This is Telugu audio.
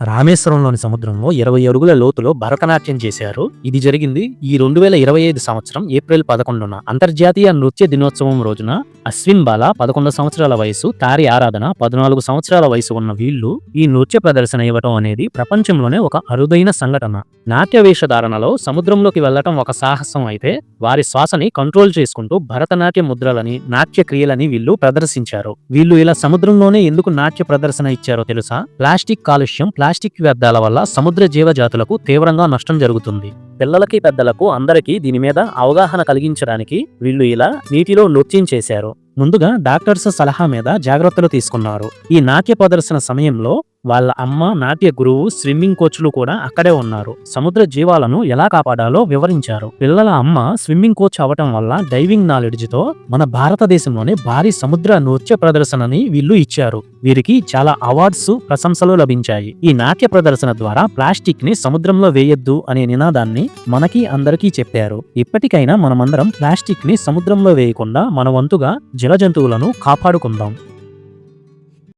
రామేశ్వరంలోని సముద్రంలో ఇరవై అడుగుల లోతులో భరతనాట్యం చేశారు. ఇది జరిగింది ఈ రెండు వేల ఇరవై ఐదు సంవత్సరం ఏప్రిల్ పదకొండున. అంతర్జాతీయ నృత్య దినోత్సవం రోజున అశ్విన్ బాల పదకొండు సంవత్సరాల వయసు తారి ఆరాధన పద్నాలుగు సంవత్సరాల వయసు ఉన్న వీళ్ళు ఈ నృత్య ప్రదర్శన ఇవ్వటం అనేది ప్రపంచంలోనే ఒక అరుదైన సంఘటన. నాట్య వేషధారణలో సముద్రంలోకి వెళ్ళటం ఒక సాహసం అయితే వారి శ్వాసని కంట్రోల్ చేసుకుంటూ భరతనాట్య ముద్రలని నాట్య క్రియలని వీళ్ళు ప్రదర్శించారు. వీళ్ళు ఇలా సముద్రంలోనే ఎందుకు నాట్య ప్రదర్శన ఇచ్చారో తెలుసా? ప్లాస్టిక్ కాలుష్యం ప్లాస్టిక్ వ్యర్థాల వల్ల సముద్ర జీవజాతులకు తీవ్రంగా నష్టం జరుగుతుంది. పిల్లలకి పెద్దలకు అందరికీ దీని మీద అవగాహన కలిగించడానికి వీళ్ళు ఇలా నీటిలో నృత్యం చేశారు. ముందుగా డాక్టర్స్ సలహా మీద జాగ్రత్తలు తీసుకున్నారు. ఈ నాట్య ప్రదర్శన సమయంలో వాళ్ళ అమ్మ నాట్య గురువు స్విమ్మింగ్ కోచ్లు కూడా అక్కడే ఉన్నారు. సముద్ర జీవాలను ఎలా కాపాడాలో వివరించారు. పిల్లల అమ్మ స్విమ్మింగ్ కోచ్ అవటం వల్ల డైవింగ్ నాలెడ్జ్తో మన భారతదేశంలోనే భారీ సముద్ర నృత్య ప్రదర్శనని వీళ్ళు ఇచ్చారు. వీరికి చాలా అవార్డ్స్ ప్రశంసలు లభించాయి. ఈ నాట్య ప్రదర్శన ద్వారా ప్లాస్టిక్ని సముద్రంలో వేయొద్దు అనే నినాదాన్ని మనకి అందరికీ చెప్పారు. ఇప్పటికైనా మనమందరం ప్లాస్టిక్ని సముద్రంలో వేయకుండా మన వంతుగా జల జంతువులను కాపాడుకుందాం.